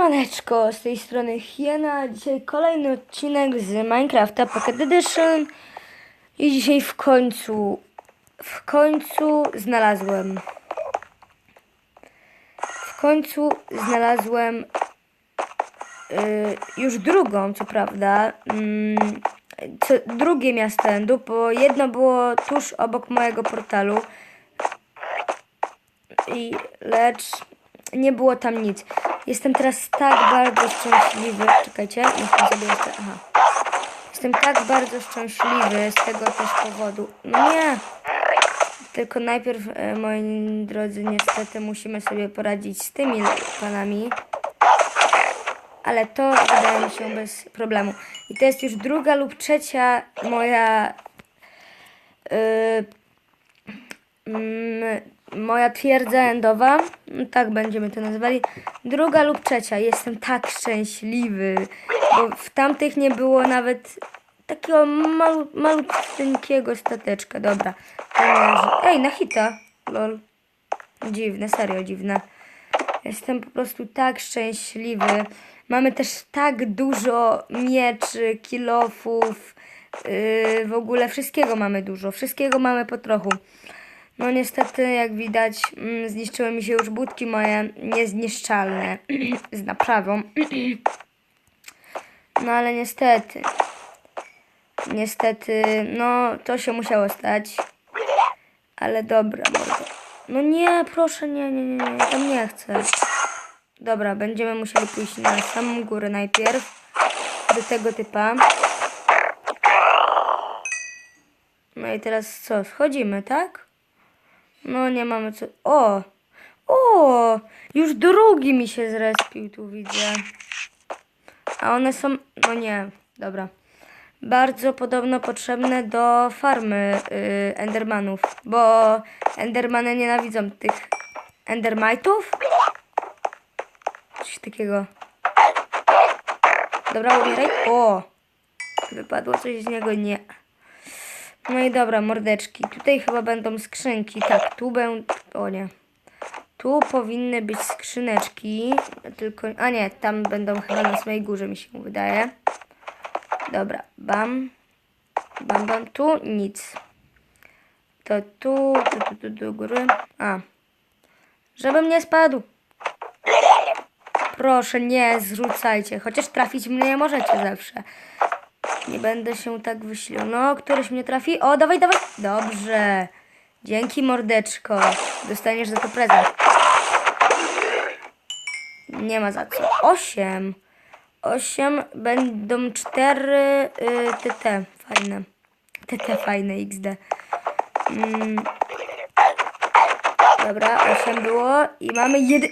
Siemaneczko, z tej strony Hiena. Dzisiaj kolejny odcinek z Minecrafta Pocket Edition. I dzisiaj w końcu, w końcu znalazłem. W końcu znalazłem y, już drugą, co prawda. mm, co, drugie miasto Endu, bo jedno było tuż obok mojego portalu. I lecz nie było tam nic. Jestem teraz tak bardzo szczęśliwy. Czekajcie, muszę sobie jeszcze. Aha. Jestem tak bardzo szczęśliwy z tego też powodu. No nie! Tylko najpierw, e, moi drodzy, niestety musimy sobie poradzić z tymi panami. Ale to wydaje mi się bez problemu. I to jest już druga lub trzecia moja. Yy, moja twierdza endowa, tak będziemy to nazywali, druga lub trzecia. Jestem tak szczęśliwy, bo w tamtych nie było nawet takiego malu, malutkiego stateczka. Dobra. Ej, na hita, lol. Dziwne, serio dziwne. Jestem po prostu tak szczęśliwy. Mamy też tak dużo mieczy, kilofów, yy, w ogóle wszystkiego mamy dużo, wszystkiego mamy po trochu. No niestety, jak widać, mm, zniszczyły mi się już budki moje niezniszczalne z naprawą. No ale niestety, niestety, no to się musiało stać. Ale dobra, mordo. No nie, proszę, nie, nie, nie, nie, tam nie chcę. Dobra, będziemy musieli pójść na samą górę najpierw. Do tego typa. No i teraz co? Schodzimy, tak? No nie mamy co. O! O! Już drugi mi się zrespił, tu widzę. A one są. No nie, dobra. Bardzo podobno potrzebne do farmy y, Endermanów. Bo Endermany nienawidzą tych Endermitów? Coś takiego. Dobra, umieraj. O! Wypadło coś z niego? Nie. No i dobra, mordeczki. Tutaj chyba będą skrzynki. Tak, tu będą... O nie. Tu powinny być skrzyneczki. Tylko... A nie, tam będą chyba na samej górze, mi się wydaje. Dobra, bam. Bam, bam. Tu nic. To tu, tu, tu, tu do góry. A. Żebym nie spadł. Proszę, nie zrzucajcie. Chociaż trafić mnie możecie zawsze. Nie będę się tak wysilał. No, któryś mnie trafi. O, dawaj, dawaj. Dobrze. Dzięki, mordeczko. Dostaniesz za to prezent. Nie ma za co. Osiem. Osiem. Będą cztery y, TT. Fajne. TT fajne XD. Mm. Dobra, osiem było. I mamy jeden...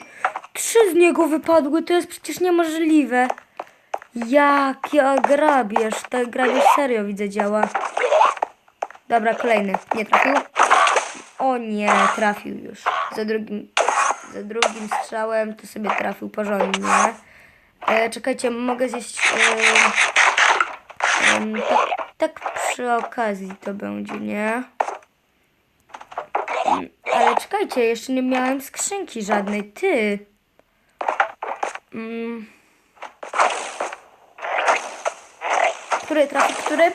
Trzy z niego wypadły. To jest przecież niemożliwe. Jak ja grabież. Ta grabież serio widzę działa. Dobra, kolejny. Nie trafił? O nie, trafił już. Za drugim, za drugim strzałem to sobie trafił porządnie. E, czekajcie, mogę zjeść... E, tak, tak przy okazji to będzie, nie? Mm, Ale czekajcie, jeszcze nie miałem skrzynki żadnej. Ty! Mm. Który trafi, który?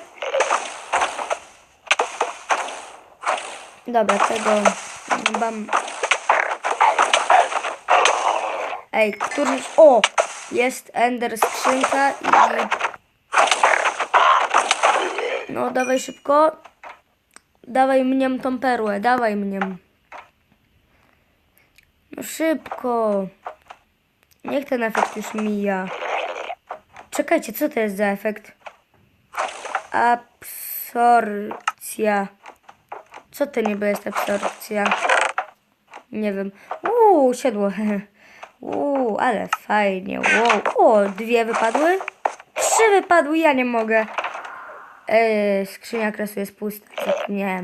Dobra, tego bam. Ej, który... O! Jest Ender skrzynka i... No, dawaj szybko. Dawaj mnie tą perłę, dawaj mnie. No szybko. Niech ten efekt już mija. Czekajcie, co to jest za efekt? Absorpcja. Co to niby jest absorpcja? Nie wiem. Uuu, siodło. Uuu, ale fajnie. Wow. O, dwie wypadły? Trzy wypadły, ja nie mogę. Eee, skrzynia kresu jest pusta. Zapomniałem.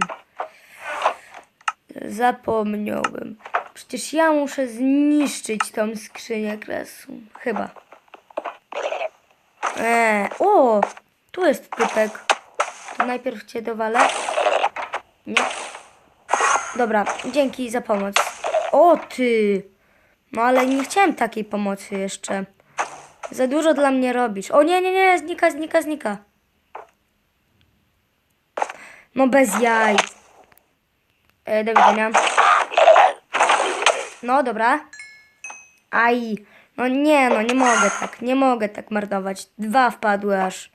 Zapomniałem. Przecież ja muszę zniszczyć tą skrzynię kresu. Chyba. Eee, o! Tu jest typek. To najpierw cię dowalę. Nie. Dobra, dzięki za pomoc. O ty! No ale nie chciałem takiej pomocy jeszcze. Za dużo dla mnie robisz. O nie, nie, nie, znika, znika, znika. No bez jaj. E, do widzenia. No dobra. Aj. No nie, no nie mogę tak, nie mogę tak marnować. Dwa wpadły aż.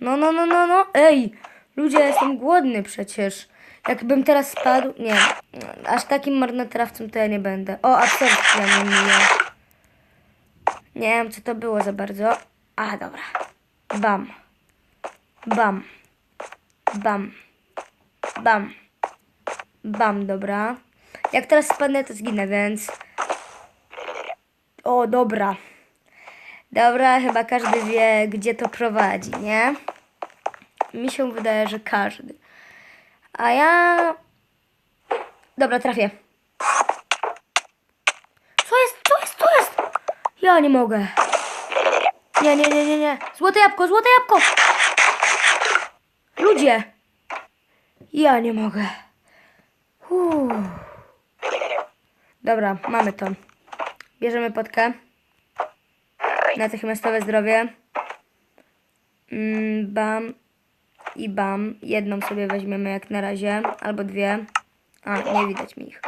No, no, no, no, no. Ej, ludzie, ja jestem głodny przecież. Jakbym teraz spadł, nie, aż takim marnotrawcą to ja nie będę. O, absorpcja mnie mija. Nie wiem, co to było za bardzo. A, dobra. Bam. Bam. Bam. Bam. Bam, dobra. Jak teraz spadnę, to zginę, więc... O, dobra. Dobra, chyba każdy wie, gdzie to prowadzi, nie? Mi się wydaje, że każdy. A ja... Dobra, trafię. Co jest? Co jest? Co jest? Ja nie mogę. Nie, nie, nie, nie, nie. Złote jabłko, złote jabłko! Ludzie! Ja nie mogę. Uff. Dobra, mamy to. Bierzemy potkę. Natychmiastowe zdrowie. Mm, bam i bam. Jedną sobie weźmiemy jak na razie, albo dwie. A, nie widać mi ich.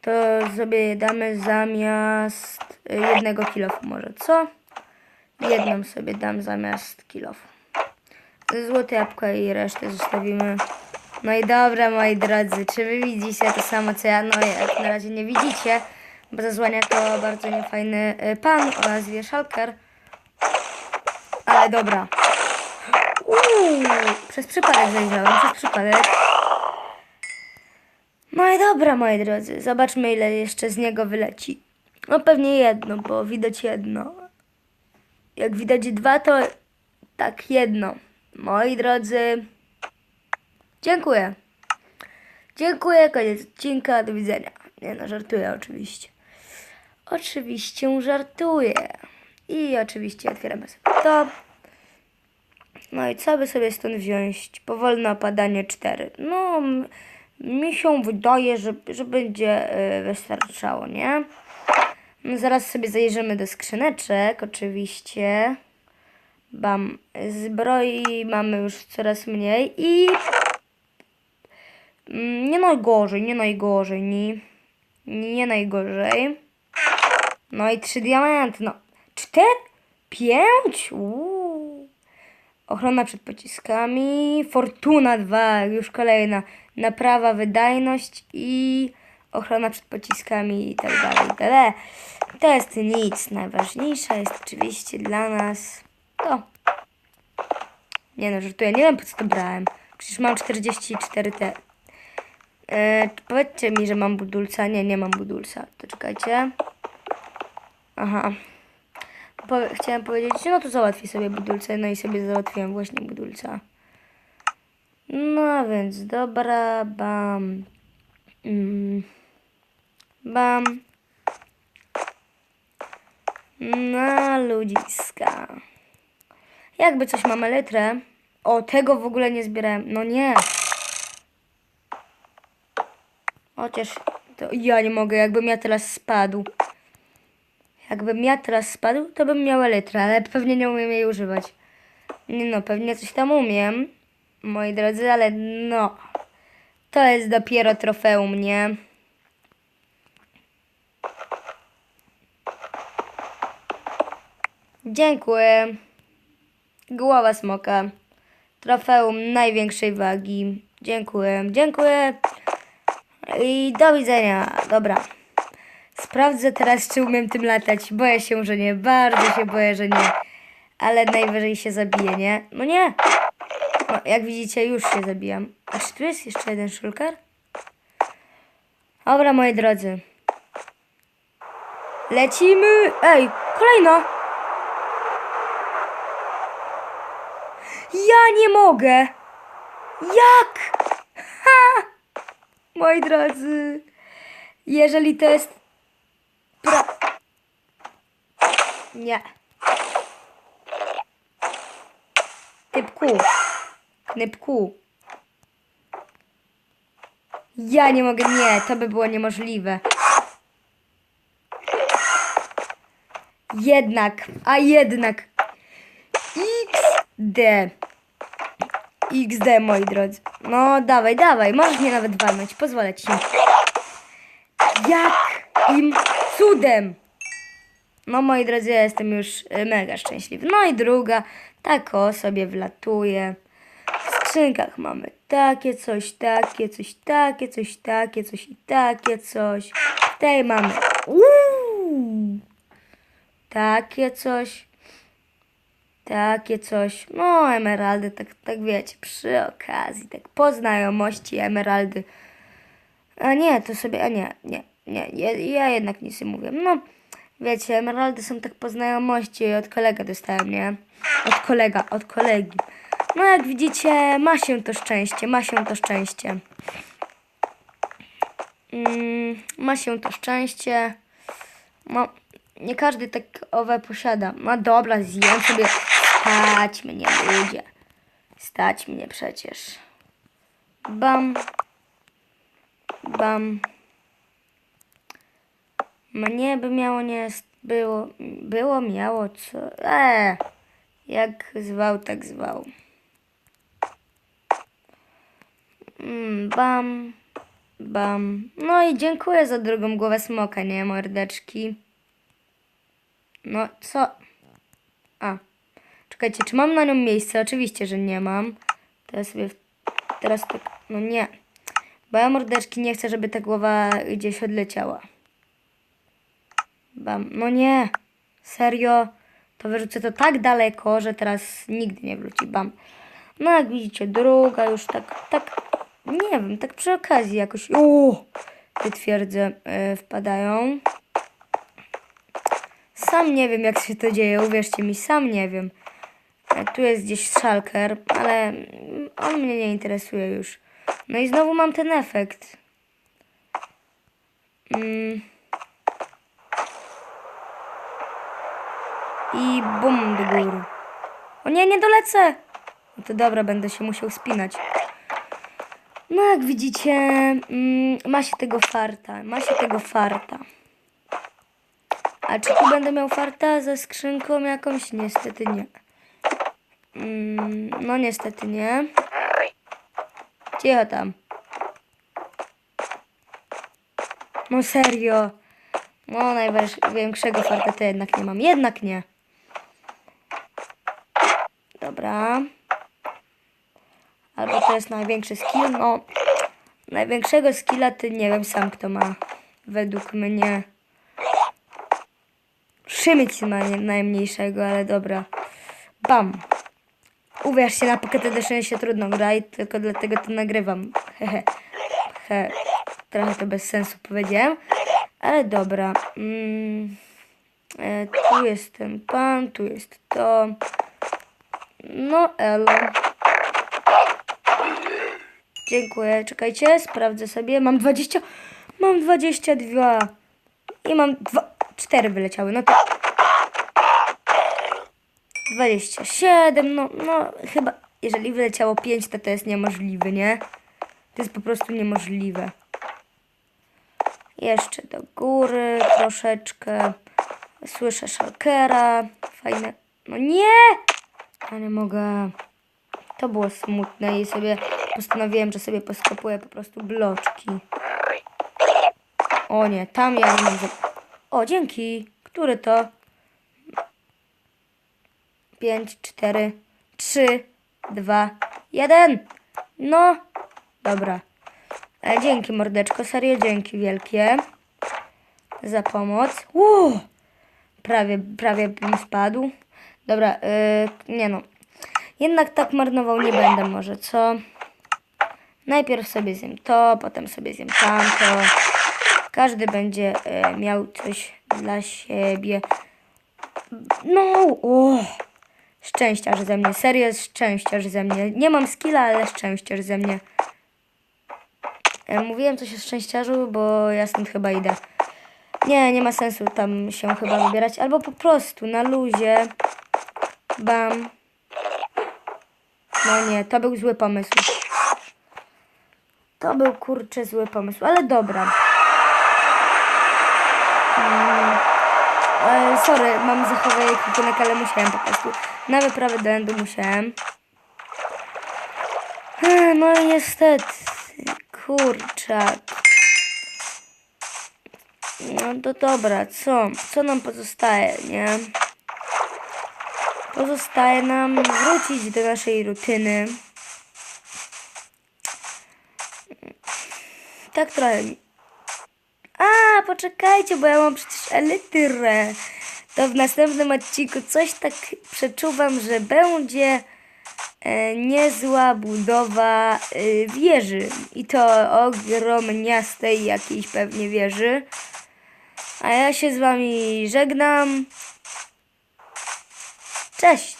To sobie damy zamiast y, jednego kilofu może, co? Jedną sobie dam zamiast kilofu. Złote jabłka i resztę zostawimy. No i dobra, moi drodzy, czy wy widzicie to samo co ja? No jak na razie nie widzicie, bo zasłania to bardzo niefajny y, pan o nazwie Szalker. Ale dobra. Uuu, przez przypadek zajrzałem, przez przypadek. No i dobra, moi drodzy, zobaczmy ile jeszcze z niego wyleci. No pewnie jedno, bo widać jedno. Jak widać dwa, to tak jedno. Moi drodzy, dziękuję. Dziękuję, koniec odcinka, do widzenia. Nie no, żartuję oczywiście. Oczywiście żartuję. I oczywiście otwieramy sobie to. No i co by sobie stąd wziąć? Powolne opadanie 4. No, mi się wydaje, że, że będzie y, wystarczało, nie? No, zaraz sobie zajrzymy do skrzyneczek, oczywiście. Bam. Zbroi mamy już coraz mniej i... Mm, Nie najgorzej, nie najgorzej, nie, nie najgorzej. No i trzy diamenty, no. Cztery? Pięć? Uuu. Ochrona przed pociskami. Fortuna 2, już kolejna. Naprawa, wydajność i ochrona przed pociskami i tak dalej. i tak dalej. To jest nic. Najważniejsze jest oczywiście dla nas to. Nie no, żartuję. Nie wiem po co to brałem. Przecież mam 44 te. E, powiedzcie mi, że mam budulca. Nie, nie mam budulca. To czekajcie. Aha. Powie- chciałem powiedzieć, no to załatwię sobie budulce, no i sobie załatwiłem właśnie budulca. No więc dobra, bam. Mm. Bam. Na ludziska. Jakby coś mamy litrę. O, tego w ogóle nie zbierałem. No nie. Chociaż to ja nie mogę, jakbym ja teraz spadł. Jakbym ja teraz spadł, to bym miała litrę, ale pewnie nie umiem jej używać. Nie no, pewnie coś tam umiem, moi drodzy, ale no. To jest dopiero trofeum, nie? Dziękuję. Głowa smoka. Trofeum największej wagi. Dziękuję, dziękuję. I do widzenia. Dobra. Sprawdzę teraz, czy umiem tym latać. Boję się, że nie. Bardzo się boję, że nie. Ale najwyżej się zabiję, nie? No nie. No, jak widzicie, już się zabijam. A czy tu jest jeszcze jeden szulkar? Dobra, moi drodzy. Lecimy. Ej, kolejna. Ja nie mogę. Jak? Ha! Moi drodzy. Jeżeli to jest Pra... Nie. Typku. Knypku. Ja nie mogę, nie, to by było niemożliwe. Jednak, a jednak. XD. XD, moi drodzy. No, dawaj, dawaj. Możesz mnie nawet walnąć. Pozwolę ci. Jakim cudem? No, moi drodzy, ja jestem już e, mega szczęśliwy. No i druga, tak o sobie wlatuje. W skrzynkach mamy takie coś, takie coś, takie coś, takie coś i takie coś. Tej mamy uuu, takie coś, takie coś. No, emeraldy, tak, tak wiecie, przy okazji, tak po znajomości emeraldy. A nie, to sobie, a nie, nie, nie, ja, ja jednak nic nie mówię. No, wiecie, emeraldy są tak po znajomości, od kolega dostałem, nie? Od kolega, od kolegi. No, jak widzicie, ma się to szczęście, ma się to szczęście. Mm, ma się to szczęście. No, nie każdy tak owe posiada. No dobra, zjem sobie. Stać mnie, ludzie. Stać mnie przecież. Bam. Bam. Mnie by miało nie było. Było, miało co. Eee. Jak zwał, tak zwał. Mm, bam. Bam. No i dziękuję za drugą głowę smoka, nie mordeczki. No co? A. Czekajcie, czy mam na nią miejsce? Oczywiście, że nie mam. To ja sobie teraz tak. No nie. Bo ja mordeczki nie chcę, żeby ta głowa gdzieś odleciała. Bam. No nie. Serio. To wyrzucę to tak daleko, że teraz nigdy nie wróci. Bam. No jak widzicie, druga już tak, tak, nie wiem, tak przy okazji jakoś, o, te twierdze y, wpadają. Sam nie wiem, jak się to dzieje, uwierzcie mi, sam nie wiem. E, Tu jest gdzieś szalker, ale on mnie nie interesuje już. No i znowu mam ten efekt. Mm. I bum do góry. O nie, nie dolecę! No to dobra, będę się musiał spinać. No jak widzicie, mm, ma się tego farta, ma się tego farta. A czy tu będę miał farta ze skrzynką jakąś? Niestety nie. Mm, no niestety nie. Cicho tam. No serio. No największego farta to jednak nie mam. Jednak nie. Dobra. Albo to jest największy skill. No, największego skilla to nie wiem sam kto ma. Według mnie. Szymyk ma nie- najmniejszego, ale dobra. Bam. Uwierzcie, na Pocket Edition się trudno gra i tylko dlatego to nagrywam. Hehe. He. Trochę to bez sensu powiedziałem. Ale dobra. Mm. E, tu jest ten pan, tu jest to. No, elo. Dziękuję. Czekajcie, sprawdzę sobie. Mam 20. Mam 22. I mam dwa. 4 wyleciały. No to. 27. No, no, chyba. Jeżeli wyleciało 5, to to jest niemożliwe, nie? To jest po prostu niemożliwe. Jeszcze do góry troszeczkę. Słyszę szalkera. Fajne. No nie! Nie mogę. To było smutne i sobie postanowiłem, że sobie poskopuję po prostu bloczki. O nie, tam ja nie mam. O, dzięki. Który to? 5, 4, 3, 2, 1. No, dobra. E, dzięki mordeczko, serio dzięki wielkie za pomoc. Uuu, prawie, prawie bym spadł. Dobra, yy, nie no. Jednak tak marnował nie będę może, co? Najpierw sobie zjem to, potem sobie zjem tamto. Każdy będzie e, miał coś dla siebie. No, o! Szczęściarz ze mnie, serio szczęściarz ze mnie. Nie mam skilla, ale szczęściarz ze mnie. Mówiłem coś o szczęściarzu, bo ja stąd chyba idę. Nie, nie ma sensu tam się chyba wybierać. Albo po prostu na luzie. Bam. No nie, to był zły pomysł. To był kurczę zły pomysł, ale dobra. Mm, E, sorry, mam zachowanie kukunek, ale musiałem po prostu. Na wyprawę do Endu musiałem. E, No niestety, kurczak. No to dobra, co? Co nam pozostaje, nie? Pozostaje nam wrócić do naszej rutyny. Tak trochę. A, poczekajcie, bo ja mam przecież elytrę. To w następnym odcinku coś tak przeczuwam, że będzie e, niezła budowa e, wieży. I to ogromniastej jakiejś pewnie wieży. A ja się z wami żegnam. session.